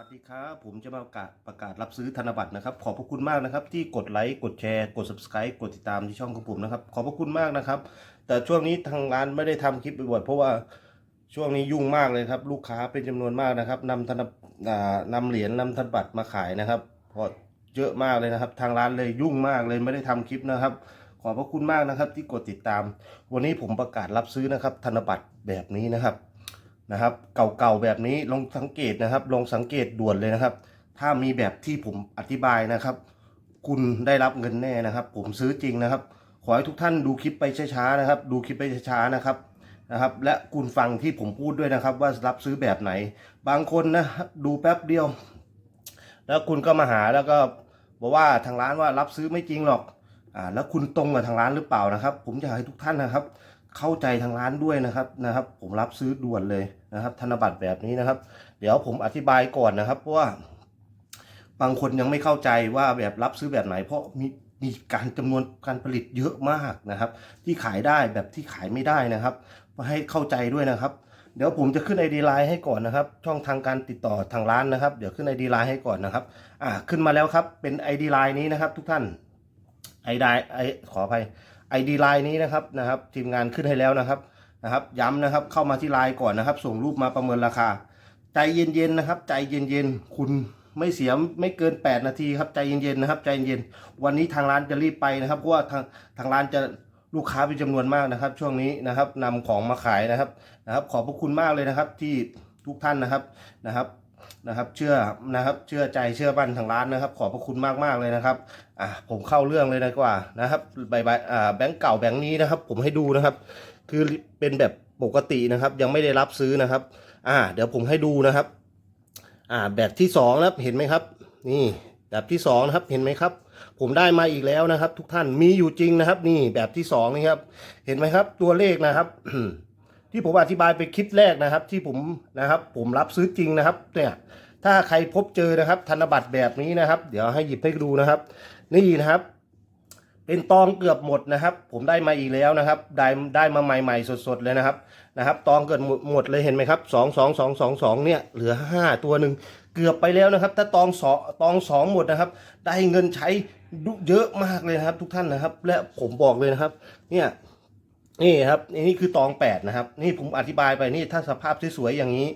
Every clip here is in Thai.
วัสดีครับ ผมจะมาประกาศประกาศรับซื้อธนบัตรนะครับ ขอบพระคุณมากนะครับ ที่กดไลค์กดแชร์กด subscribe กดติดตามที่ช่องของผมนะครับ ขอบพระคุณมากนะครับ แต่ช่วงนี้ทางร้านไม่ได้ทำคลิปบ่อยๆเพราะว่าช่วงนี้ยุ่งมากเลยครับ ลูกค้าเป็นจำนวนมากนะครับนำธนอ่านำเหรียญนำธนบัตรมาขายนะครับเพราะเยอะมากเลยนะครับ ทางร้านเลยยุ่งมากเลยไม่ได้ทำคลิปนะครับ ขอบพระคุณมากนะครับ ที่กดติดตาม วันนี้ผมประกาศรับซื้อนะครับ ธนบัตรแบบนี้นะครับ นะครับ เก่าๆแบบนี้ลองสังเกตนะครับ ลองสังเกตด่วนเลยนะครับ ถ้ามีแบบที่ผมอธิบายนะครับ คุณได้รับเงินแน่นะครับ ผมซื้อจริงนะครับ ขอให้ทุกท่านดูคลิปไปช้าๆนะครับ ดูคลิปไปช้าๆนะครับนะครับ และคุณฟังที่ผมพูดด้วยนะครับ ว่ารับซื้อแบบไหน บางคนนะดูแป๊บเดียว แล้วคุณก็มาหาแล้วก็บอกว่าทางร้านว่ารับซื้อไม่จริงหรอกอ่าแล้วคุณตรงกับทางร้านหรือเปล่านะครับ ผมอยากให้ทุกท่านนะครับ เข้าใจทางร้านด้วยนะครับนะครับ ผมรับซื้อด่วนเลยนะครับ ธนบัตรแบบนี้นะครับ เดี๋ยวผมอธิบายก่อนนะครับเพราะว่า บางคนยังไม่เข้าใจว่าแบบรับซื้อแบบไหน เพราะมีมีการจำนวนการผลิตเยอะมากนะครับ ที่ขายได้แบบที่ขายไม่ได้นะครับมาให้เข้าใจด้วยนะครับ เดี๋ยวผมจะขึ้น ID ไลน์ให้ก่อนนะครับ ช่องทางการติดต่อทางร้านนะครับ เดี๋ยวขึ้น ID ไลน์ให้ก่อนนะครับ อ่าขึ้นมาแล้วครับเป็น ID ไลน์นี้นะครับ ทุกท่าน ID ไอขออภัย ID ไลน์นี้นะครับนะครับทีมงานขึ้นให้แล้วนะครับนะครับ ย้ำนะครับเข้ามาที่ไลน์ก่อนนะครับ ส่งรูปมาประเมินราคา ใจเย็นๆนะครับ ใจเย็นๆคุณไม่เสียไม่เกิน 8 นาทีครับใจเย็นๆนะครับ ใจเย็นๆวันนี้ทางร้านจะรีบไปนะครับเพราะว่าทางทางร้านจะลูกค้าเป็นจำนวนมากนะครับ ช่วงนี้นะครับนำของมาขายนะครับนะครับ ขอบพระคุณมากเลยนะครับที่ทุกท่านนะครับนะครับ นะครับ เชื่อนะครับ เชื่อใจเชื่อบันทางร้านนะครับ ขอบพระคุณมากๆเลยนะครับอะผมเข้าเรื่องเลยดีกว่านะครับใบใบอ่าแบงก์เก่าแบงก์นี้นะครับ ผมให้ดูนะครับ คือเป็นแบบปกตินะครับ ยังไม่ได้รับซื้อนะครับ อ่า เดี๋ยวผมให้ดูนะครับ อ่า แบบที่สองนะครับเห็นไหมครับ นี่แบบที่สองนะครับเห็นไหมครับ ผมได้มาอีกแล้วนะครับ ทุกท่านมีอยู่จริงนะครับ นี่แบบที่สองนี่ครับ เห็นไหมครับ ตัวเลขนะครับ ที่ผมอธิบายไปคลิปแรกนะครับ ที่ผมนะครับ ผมรับซื้อจริงนะครับ เนี่ยถ้าใครพบเจอนะครับ ธนบัตรแบบนี้นะครับ เดี๋ยวให้หยิบให้ดูนะครับ นี่นะครับ เป็นตองเกือบหมดนะครับ ผมได้มาอีกแล้วนะครับ ได้ได้มาใหม่ๆสดๆเลยนะครับนะครับ ตองเกือบหมดหมดเลยเห็นไหมครับสองสองสองสองสองเนี่ยเหลือห้าตัวหนึ่งเกือบไปแล้วนะครับ ถ้าตองสองตองสองหมดนะครับ ได้เงินใช้เยอะมากเลยนะครับ ทุกท่านนะครับ และผมบอกเลยนะครับ เนี่ย นี่ครับนี่คือตองแปดนะครับ นี่ผมอธิบายไปนี่ถ้าสภาพสวยๆอย่างนี้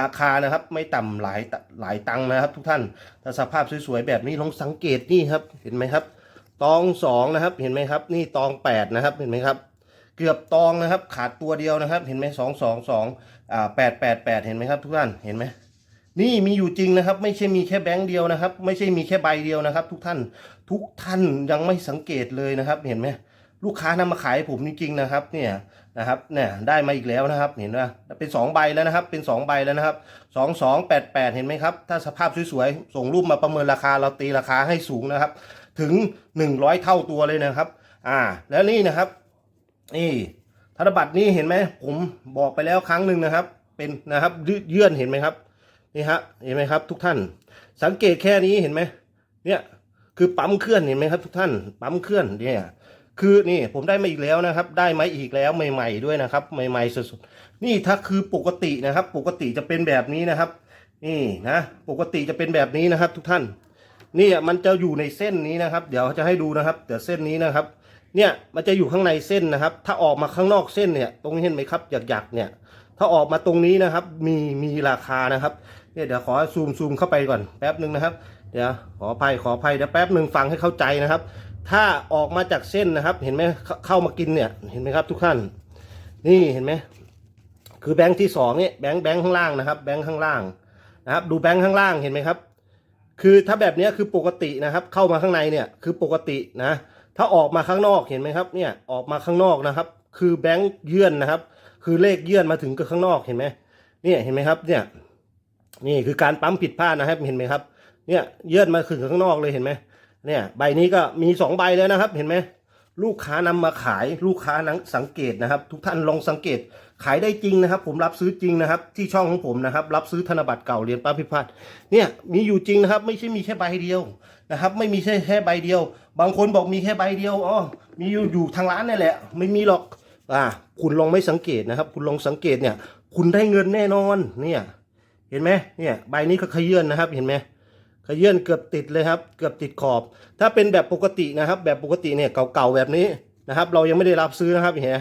ราคานะครับ ไม่ต่ำหลายหลายตังค์นะครับ ทุกท่านถ้าสภาพสวยๆแบบนี้ลองสังเกตนี่ครับ เห็นไหมครับ ตองสองนะครับ เห็นไหมครับ นี่ตองแปดนะครับ เห็นไหมครับ เกือบตองนะครับ ขาดตัวเดียวนะครับ เห็นไหมสองสองสองอ่าแปดแปดแปดเห็นไหมครับ ทุกท่านเห็นไหมนี่มีอยู่จริงนะครับ ไม่ใช่มีแค่แบงค์เดียวนะครับ ไม่ใช่มีแค่ใบเดียวนะครับ ทุกท่านทุกท่านยังไม่สังเกตเลยนะครับ เห็นไหม ลูกค้านำมาขายให้ผมจริงๆนะครับเนี่ยนะครับเนี่ยได้มาอีกแล้วนะครับเห็นไหมเป็นสองใบแล้วนะครับ เป็นสองใบแล้วนะครับสองสองแปดแปดเห็นไหมครับ ถ้าสภาพสวยๆ ส่งรูปมาประเมินราคาเราตีราคาให้สูงนะครับ ถึง 100 เท่าตัวเลยนะครับ อ่า แล้วนี่นะครับ นี่ธนบัตรนี้เห็นไหมผมบอกไปแล้วครั้งหนึ่งนะครับ เป็นนะครับเยื่อนเห็นไหมครับนี่ฮะเห็นไหมครับ ทุกท่าน สังเกตแค่นี้เห็นไหมเนี่ยคือปั๊มเคลื่อนเห็นไหมครับ ทุกท่านปั๊มเคลื่อนเนี่ย คือนี่ผมได้มาอีกแล้วนะครับ ได้มาอีกแล้วใหม่ ๆด้วยนะครับ ใหม่ๆสุดๆนี่ถ้าคือปกตินะครับ ปกติจะเป็นแบบนี้นะครับ นี่นะปกติจะเป็นแบบนี้นะครับ ทุกท่าน นี่มันจะอยู่ในเส้นนี้นะครับ เดี๋ยวจะให้ดูนะครับเดี๋ยวเส้นนี้นะครับ เนี่ยมันจะอยู่ข้างในเส้นนะครับ ถ้าออกมาข้างนอกเส้นเนี่ย ตรงนี้เห็นไหมครับหยักๆเนี่ย ถ้าออกมาตรงนี้นะครับ มีมีราคานะครับเนี่ยเดี๋ยวขอซูมซูมเข้าไปก่อนแป๊บหนึ่งนะครับ เดี๋ยวขออภัยขออภัยเดี๋ยวแป๊บหนึ่งฟังให้เข้าใจนะครับ ถ้าออกมาจากเส้นนะครับ เห็นไหมเข้ามากินเนี่ย เห็นไหมครับ ทุกท่าน นี่เห็นไหมคือแบงค์ที่สองเนี่ยแบงค์แบงค์ข้างล่างนะครับ แบงค์ข้างล่างนะครับ ดูแบงค์ข้างล่างเห็นไหมครับ คือถ้าแบบนี้คือปกตินะครับ เข้ามาข้างในเนี่ยคือปกตินะ ถ้าออกมาข้างนอกเห็นไหมครับ เนี่ยออกมาข้างนอกนะครับ คือแบงค์เยื่อนนะครับ คือเลขเยื่อนมาถึงกับข้างนอกเห็นไหมเนี่ยเห็นไหมครับ เนี่ย นี่คือการปั๊มผิดพลาดนะครับ เห็นไหมครับ เนี่ยเยื่อนมาถึงข้างนอกเลยเห็นไหม เนี่ยใบนี้ก็มีสองใบแล้วนะครับ เห็นไหมลูกค้านำมาขายลูกค้านังสังเกตนะครับ ทุกท่านลองสังเกตขายได้จริงนะครับ ผมรับซื้อจริงนะครับ ที่ช่องของผมนะครับ รับซื้อธนบัตรเก่าเหรียญป้าพิพัฒน์เนี่ยมีอยู่จริงนะครับ ไม่ใช่มีแค่ใบเดียวนะครับ ไม่มีแค่แค่ใบเดียว บางคนบอกมีแค่ใบเดียวอ๋อมีอยู่อยู่ทางร้านนี่แหละ ไม่มีหรอกอ่าคุณลองไม่สังเกตนะครับ คุณลองสังเกตเนี่ย คุณได้เงินแน่นอนเนี่ย เห็นไหมเนี่ยใบนี้ก็ขยื่นนะครับเห็นไหม ขยื่นเกือบติดเลยครับ เกือบติดขอบ ถ้าเป็นแบบปกตินะครับ แบบปกติเนี่ยเก่าๆแบบนี้นะครับ เรายังไม่ได้รับซื้อนะครับเห็นไหม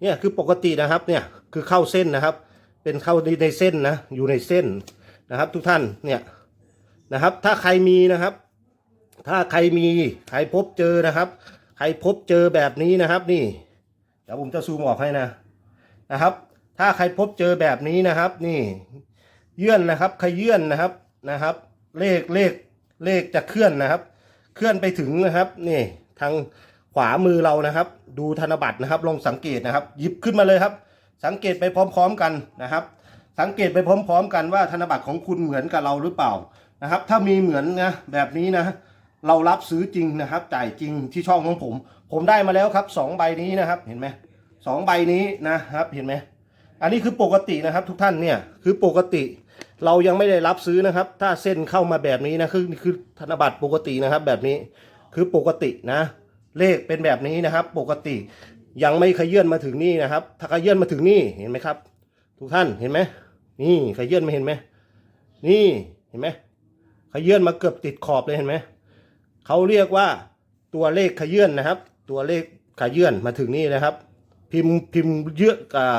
เนี่ยคือปกตินะครับเนี่ยคือเข้าเส้นนะครับ เป็นเข้าในในเส้นนะอยู่ในเส้นนะครับ ทุกท่านเนี่ยนะครับ ถ้าใครมีนะครับ ถ้าใครมีใครพบเจอนะครับ ใครพบเจอแบบนี้นะครับ นี่เดี๋ยวผมจะซูมออกให้นะนะครับ ถ้าใครพบเจอแบบนี้นะครับ นี่ เยื่อนนะครับขยื่นนะครับนะครับ เลขเลขเลขจะเคลื่อนนะครับ เคลื่อนไปถึงนะครับนี่ทางขวามือเรานะครับ ดูธนบัตรนะครับ ลองสังเกตนะครับ หยิบขึ้นมาเลยครับ สังเกตไปพร้อม ๆกันนะครับ สังเกตไปพร้อม ๆ กันว่าธนบัตรของคุณเหมือนกับเราหรือเปล่านะครับ ถ้ามีเหมือนนะแบบนี้นะ เรารับซื้อจริงนะครับ จ่ายจริงที่ช่องของผม ผมได้มาแล้วครับสองใบนี้นะครับ เห็นไหมสองใบนี้นะครับ เห็นไหมอันนี้คือปกตินะครับ ทุกท่านเนี่ยคือปกติ เรายังไม่ได้รับซื้อนะครับ ถ้าเส้นเข้ามาแบบนี้นะคือคือธนบัตรปกตินะครับ แบบนี้คือปกตินะ เลขเป็นแบบนี้นะครับ ปกติยังไม่ขยื่นมาถึงนี่นะครับ ถ้าขยื่นมาถึงนี่เห็นไหมครับ ทุกท่านเห็นไหมนี่ขยื่นมาเห็นไหมนี่เห็นไหมขยื่นมาเกือบติดขอบเลยเห็นไหมเขาเรียกว่าตัวเลขขยื่นนะครับ ตัวเลขขยื่นมาถึงนี่นะครับ พิมพ์พิมพ์เยอะกับ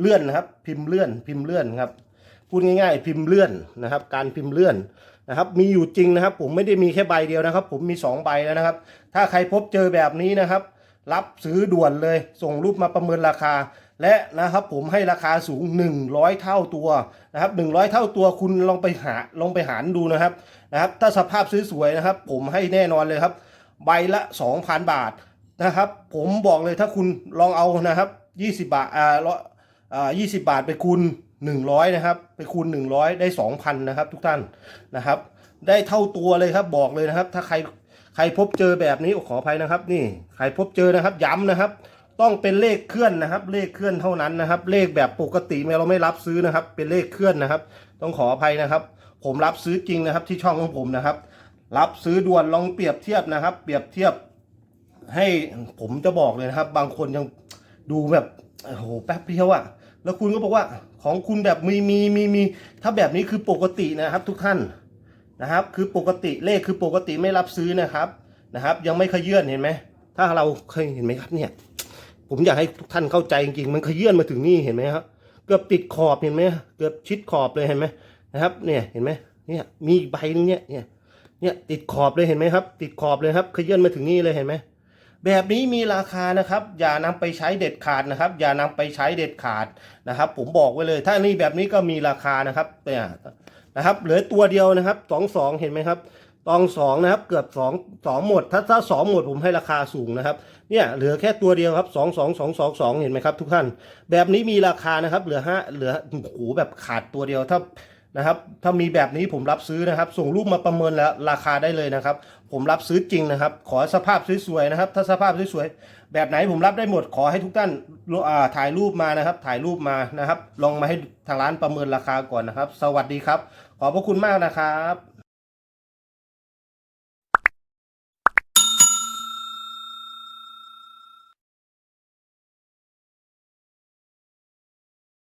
เลื่อนนะครับ พิมพ์เลื่อน พิมพ์เลื่อนครับ พูดง่ายๆ พิมพ์เลื่อนนะครับ การพิมพ์เลื่อนนะครับมีอยู่จริงนะครับ ผมไม่ได้มีแค่ใบเดียวนะครับ ผมมีสองใบแล้วนะครับ ถ้าใครพบเจอแบบนี้นะครับ รับซื้อด่วนเลย ส่งรูปมาประเมินราคา และนะครับผมให้ราคาสูง 100 เท่าตัวนะครับ100 เท่าตัวคุณลองไปหาลองไปหารดูนะครับนะครับ ถ้าสภาพสวยๆนะครับ ผมให้แน่นอนเลยครับ ใบละ 2,000 บาทนะครับ ผมบอกเลยถ้าคุณลองเอานะครับ 20 บาทอ่าร้อยอ่า20บาทไปคูณ 100นะครับไปคูณ 100 ได้ 2,000นะครับทุกท่านนะครับ ได้เท่าตัวเลยครับบอกเลยนะครับ ถ้าใครใครพบเจอแบบนี้ขออภัยนะครับ นี่ใครพบเจอนะครับย้ำนะครับ ต้องเป็นเลขเคลื่อนนะครับ เลขเคลื่อนเท่านั้นนะครับ เลขแบบปกติเราไม่รับซื้อนะครับ เป็นเลขเคลื่อนนะครับ ต้องขออภัยนะครับ ผมรับซื้อจริงนะครับ ที่ช่องของผมนะครับ รับซื้อด่วนลองเปรียบเทียบนะครับ เปรียบเทียบ ให้ผมจะบอกเลยนะครับ บางคนยังดูแบบโอ้โหแป๊บเดียวอะ แล้วคุณก็บอกว่าของคุณแบบมีมีมีมีถ้าแบบนี้คือปกตินะครับทุกท่านนะครับ คือปกติเลขคือปกติไม่รับซื้อนะครับนะครับ ยังไม่ขยื่นเห็นไหมถ้าเราเคยเห็นไหมครับเนี่ย ผมอยากให้ทุกท่านเข้าใจจริงๆมันขยื่นมาถึงนี่เห็นไหมครับเกือบติดขอบเห็นไหมเกือบชิดขอบเลยเห็นไหมนะครับ เนี่ยเห็นไหมเนี่ยมีใบนึงเนี่ยเนี่ยเนี่ยติดขอบเลยเห็นไหมครับ ติดขอบเลยครับขยื่นมาถึงนี่เลยเห็นไหม แบบนี้มีราคานะครับ อย่านำไปใช้เด็ดขาดนะครับ อย่านำไปใช้เด็ดขาดนะครับ ผมบอกไว้เลย ถ้านี่แบบนี้ก็มีราคานะครับเนี่ยนะครับเหลือตัวเดียวนะครับสองสองเห็นไหมครับตองสองนะครับเกือบสองสองหมด ถ้าถ้าสองหมดผมให้ราคาสูงนะครับเนี่ยเหลือแค่ตัวเดียวครับสองสองสองสองสองเห็นไหมครับ ทุกท่าน แบบนี้มีราคานะครับ เหลือห้าเหลือโอ้โหแบบขาดตัวเดียวถ้า นะครับ ถ้ามีแบบนี้ผมรับซื้อนะครับ ส่งรูปมาประเมินแล้วราคาได้เลยนะครับ ผมรับซื้อจริงนะครับ ขอสภาพสวยๆนะครับ ถ้าสภาพสวยๆแบบไหนผมรับได้หมด ขอให้ทุกท่านถ่ายรูปมานะครับ ถ่ายรูปมานะครับ ลองมาให้ทางร้านประเมินราคาก่อนนะครับ สวัสดีครับ ขอบพระคุณมากนะครับ